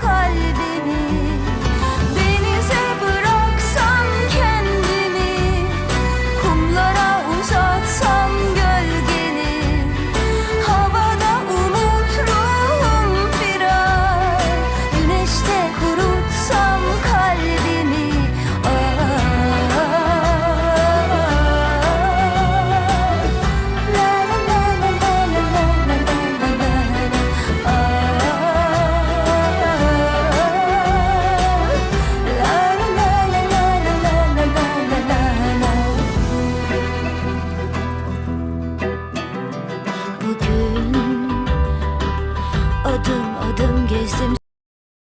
kalbi. bugün